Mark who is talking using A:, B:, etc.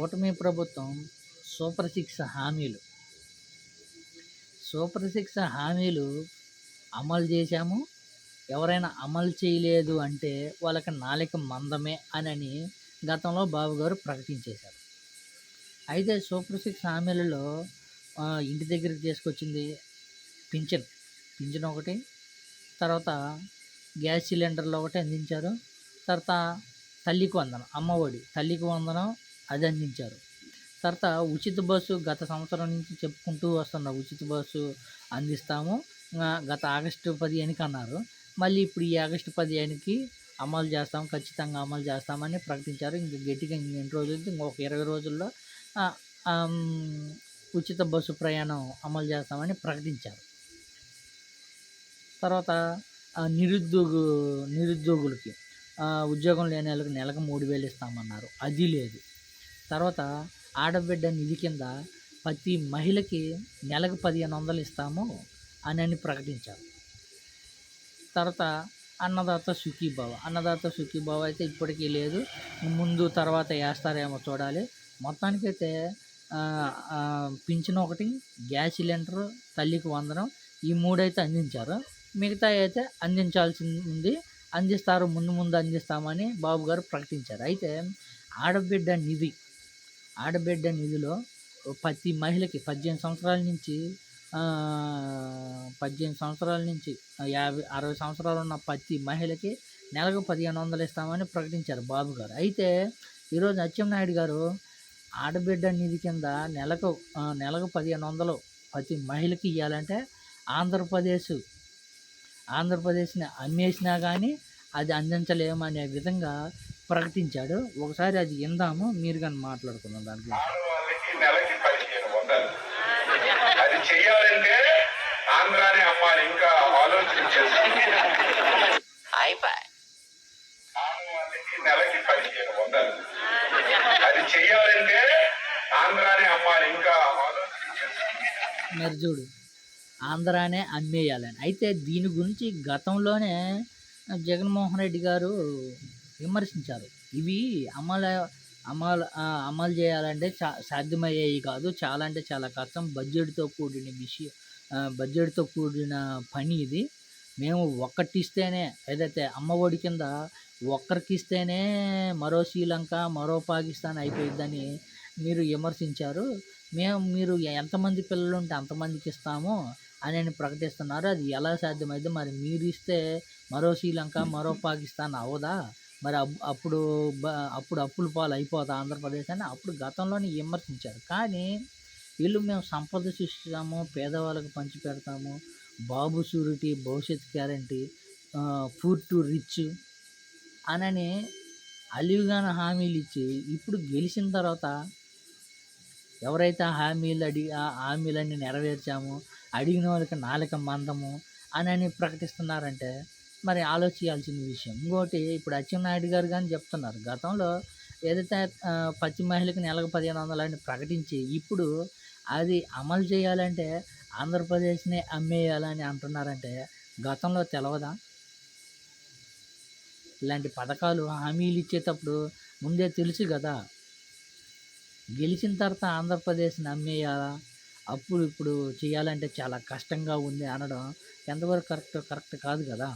A: కూటమి ప్రభుత్వం super six హామీలు. సూపర్ సిక్స్ హామీలు అమలు చేశాము. ఎవరైనా అమలు చేయలేదు అంటే వాళ్ళకి నాలిక మందమే అని గతంలో బాబు గారు ప్రకటించేశారు. అయితే సూపర్ సిక్స్ హామీలలో ఇంటి దగ్గరికి తీసుకొచ్చింది పింఛన్. పింఛన్ ఒకటి తర్వాత గ్యాస్ సిలిండర్లు ఒకటి అందించారు. తర్వాత తల్లికి వందనం అమ్మఒడి తల్లికి వందనం అది అందించారు తర్వాత ఉచిత బస్సు గత సంవత్సరం నుంచి చెప్పుకుంటూ వస్తున్న ఉచిత బస్సు అందిస్తాము. గత ఆగస్టు పదిహేనుకి అన్నారు. మళ్ళీ ఇప్పుడు ఈ ఆగస్టు పదిహేనుకి అమలు చేస్తాం ఖచ్చితంగా అమలు చేస్తామని ప్రకటించారు. ఇంక గట్టిగా ఇంక ఎన్ని రోజులు ఇంకొక ఇరవై రోజుల్లో ఉచిత బస్సు ప్రయాణం అమలు చేస్తామని ప్రకటించారు. తర్వాత ఆ, నిరుద్యోగు నిరుద్యోగులకి ఉద్యోగం లేని వాళ్ళకి నెలకు మూడు వేలు ఇస్తామన్నారు. అది లేదు. తర్వాత ఆడబిడ్డ నిధి కింద ప్రతి మహిళకి నెలకు పదిహేను వందలు ఇస్తాము అని అని ప్రకటించారు. తర్వాత అన్నదాత సుఖీభావ అన్నదాత సుఖీభావ అయితే ఇప్పటికీ లేదు. ముందు తర్వాత వేస్తారేమో చూడాలి. మొత్తానికైతే పింఛన్ ఒకటి గ్యాస్ సిలిండర్ తల్లికి వందనం ఈ మూడైతే అందించారు. మిగతా అయితే అందించాల్సి ఉంది అందిస్తారు ముందు ముందు అందిస్తామని బాబు గారు ప్రకటించారు. అయితే ఆడబిడ్డ నిధి ఆడబిడ్డ నిధిలో ప్రతి మహిళకి పద్దెనిమిది సంవత్సరాల నుంచి పద్దెనిమిది సంవత్సరాల నుంచి యాభై అరవై సంవత్సరాలు ఉన్న ప్రతి మహిళకి నెలకు పదిహేను వందలు ఇస్తామని ప్రకటించారు బాబు గారు. అయితే ఈరోజు అచ్చెన్నాయుడు గారు ఆడబిడ్డ నిధి కింద నెలకు నెలకు పదిహేను వందలు ప్రతి మహిళకి ఇవ్వాలంటే ఆంధ్రప్రదేశ్ ఆంధ్రప్రదేశ్ని అమ్మేసినా కానీ అది అందించలేమనే విధంగా ప్రకటించాడు. ఒకసారి అది విందాము మీరు కానీ మాట్లాడుకుందాం దాని గురించి.
B: అది ఆంధ్రాని ఇంకా నెలకి పదిహేను వందలు. అది ఆంధ్రాని ఇంకా
A: మరి చూడు ఆంధ్రానే అమ్మేయాలని. అయితే దీని గురించి గతంలోనే జగన్మోహన్ రెడ్డి గారు విమర్శించారు. ఇవి అమలు అమలు అమలు చేయాలంటే చా సాధ్యమయ్యేవి కాదు. చాలా అంటే చాలా కష్టం. బడ్జెట్తో కూడిన విషయం బడ్జెట్తో కూడిన పని ఇది. మేము ఒక్కటిస్తేనే ఏదైతే అమ్మఒడి కింద ఒక్కరికి ఇస్తేనే మరో శ్రీలంక మరో పాకిస్తాన్ అయిపోయిద్దని మీరు విమర్శించారు. మేము మీరు ఎంతమంది పిల్లలు ఉంటే అంతమందికి ఇస్తాము అని ప్రకటిస్తున్నారు. అది ఎలా సాధ్యమైతే మరి మీరు ఇస్తే మరో శ్రీలంక మరో పాకిస్తాన్ అవదా? మరి అప్పుడు అప్పుడు అప్పుల పాలు అయిపోతా ఆంధ్రప్రదేశ్ అని అప్పుడు గతంలోనే విమర్శించారు. కానీ వీళ్ళు మేము సంపద సృష్టిస్తాము పేదవాళ్ళకి పంచి పెడతాము బాబు షూరిటీ భవిష్యత్ గ్యారంటీ ఫుడ్ టు రిచ్ అనని అలివిగాన హామీలు ఇచ్చి ఇప్పుడు గెలిచిన తర్వాత ఎవరైతే ఆ హామీలు అడిగి ఆ హామీలన్నీ నెరవేర్చామో అడిగిన వాళ్ళకి నాలుక మందము అని అని ప్రకటిస్తున్నారంటే మరి ఆలోచించాల్సిన విషయం. ఇంకోటి ఇప్పుడు అచ్చెన్నాయుడు గారు కానీ చెప్తున్నారు. గతంలో ఏదైతే పచ్చి మహిళకి నెలకు పదిహేను వందలు అని ప్రకటించి ఇప్పుడు అది అమలు చేయాలంటే ఆంధ్రప్రదేశ్నే అమ్మేయాలని అంటున్నారంటే గతంలో తెలవదా? ఇలాంటి పథకాలు హామీలు ఇచ్చేటప్పుడు ముందే తెలుసు కదా. గెలిచిన తర్వాత ఆంధ్రప్రదేశ్ని అమ్మేయాలా? అప్పుడు ఇప్పుడు చేయాలంటే చాలా కష్టంగా ఉంది అనడం ఎంతవరకు కరెక్ట్ కరెక్ట్ కాదు కదా.